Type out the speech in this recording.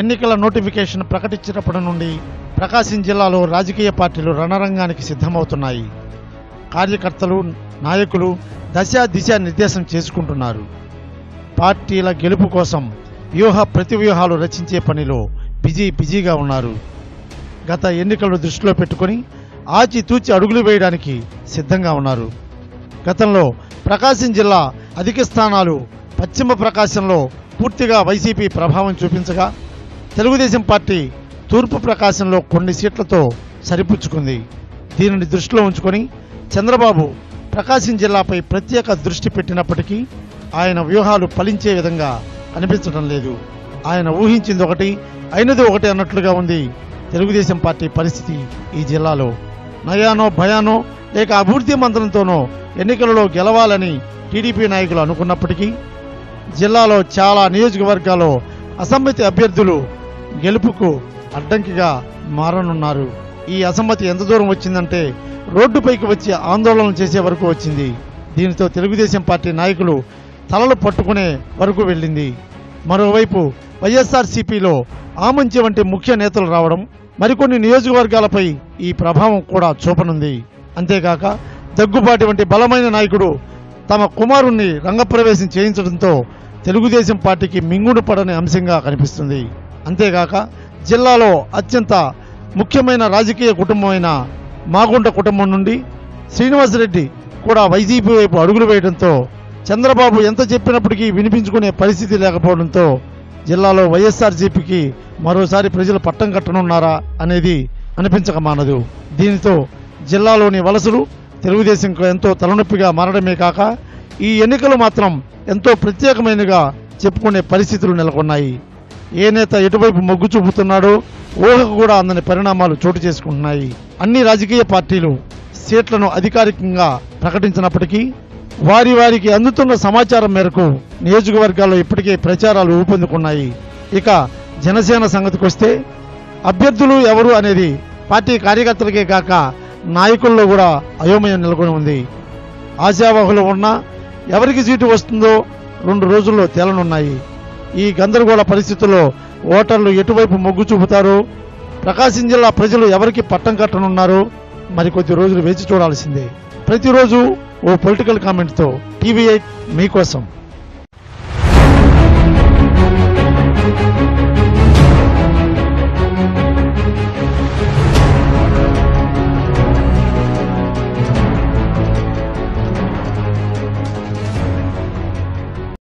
ఎన్నికల నోటిఫికేషన్ ప్రకటించినప్పటి నుండి ప్రకాశం జిల్లాలో రాజకీయ పార్టీలు రణరంగానికి సిద్ధమవుతున్నాయి. కార్యకర్తలు నాయకులు దశ దిశ నిర్దేశం చేసుకుంటున్నారు. పార్టీల గెలుపు కోసం వ్యూహ ప్రతివ్యూహాలు రచించే పనిలో బిజీ బిజీగా ఉన్నారు. గత ఎన్నికలను దృష్టిలో పెట్టుకొని ఆచితూచి అడుగులు వేయడానికి సిద్ధంగా ఉన్నారు. గతంలో ప్రకాశం జిల్లా అధిక స్థానాలు పశ్చిమ ప్రకాశంలో పూర్తిగా వైసీపీ ప్రభావం చూపించగా తెలుగుదేశం పార్టీ తూర్పు ప్రకాశంలో కొన్ని సీట్లతో సరిపుచ్చుకుంది. దీనిని దృష్టిలో ఉంచుకొని చంద్రబాబు ప్రకాశం జిల్లాపై ప్రత్యేక దృష్టి పెట్టినప్పటికీ ఆయన వ్యూహాలు ఫలించే విధంగా అనిపించడం లేదు. ఆయన ఊహించింది ఒకటి అయినది ఒకటి అన్నట్లుగా ఉంది. తెలుగుదేశం పార్టీ పరిస్థితి ఈ జిల్లాలో. నయానో భయానో లేక అభివృద్ధి మంత్రంతోనో ఎన్నికలలో గెలవాలని టీడీపీ నాయకులు అనుకున్నప్పటికీ జిల్లాలో చాలా నియోజకవర్గాల్లో అసమ్మతి అభ్యర్థులు గెలుపుకు అడ్డంకిగా మారనున్నారు. ఈ అసమ్మతి ఎంత దూరం వచ్చిందంటే రోడ్డుపైకి వచ్చి ఆందోళన చేసే వరకు వచ్చింది. దీనితో తెలుగుదేశం పార్టీ నాయకులు తలలు పట్టుకునే వరకు వెళ్ళింది. మరోవైపు వైఎస్ఆర్సీపీలో ఆమంచి వంటి ముఖ్య నేతలు రావడం మరికొన్ని నియోజకవర్గాలపై ఈ ప్రభావం కూడా చూపనుంది. అంతేకాక దగ్గుబాటి వంటి బలమైన నాయకుడు తమ కుమారుణ్ణి రంగప్రవేశం చేయించడంతో తెలుగుదేశం పార్టీకి మింగుడు పడని అంశంగా కనిపిస్తుంది. అంతేగాక జిల్లాలో అత్యంత ముఖ్యమైన రాజకీయ కుటుంబమైన మాగుంట కుటుంబం నుండి శ్రీనివాసరెడ్డి కూడా వైసీపీ వైపు అడుగులు వేయడంతో చంద్రబాబు ఎంత చెప్పినప్పటికీ వినిపించుకునే పరిస్థితి లేకపోవడంతో జిల్లాలో వైఎస్ఆర్జీపీకి మరోసారి ప్రజలు పట్టం కట్టనున్నారా అనేది అనిపించక మానదు. దీనితో జిల్లాలోని వలసలు తెలుగుదేశంకు ఎంతో తలనొప్పిగా మారడమే కాక ఈ ఎన్నికలు మాత్రం ఎంతో ప్రత్యేకమైనగా చెప్పుకునే పరిస్థితులు నెలకొన్నాయి. ఏ నేత ఎటువైపు మొగ్గు చూపుతున్నాడో ఊహకు కూడా అందని పరిణామాలు చోటు చేసుకుంటున్నాయి. అన్ని రాజకీయ పార్టీలు సీట్లను అధికారికంగా ప్రకటించినప్పటికీ వారి వారికి అందుతున్న సమాచారం మేరకు నియోజకవర్గాల్లో ఇప్పటికే ప్రచారాలు ఊపందుకున్నాయి. ఇక జనసేన సంగతికి వస్తే అభ్యర్థులు ఎవరు అనేది పార్టీ కార్యకర్తలకే కాక నాయకుల్లో కూడా అయోమయం నెలకొని ఉంది. ఆశావాహులు ఉన్నా ఎవరికి సీటు వస్తుందో రెండు రోజుల్లో తేలనున్నాయి. ఈ గందరగోళ పరిస్థితుల్లో ఓటర్లు ఎటువైపు మొగ్గు చూపుతారు? ప్రకాశం జిల్లా ప్రజలు ఎవరికి పట్టం కట్టనున్నారు? మరికొద్ది రోజులు వేచి చూడాల్సిందే. ప్రతిరోజు ఓ పొలిటికల్ కామెంట్తో టీవీ ఎయిట్ మీకోసం.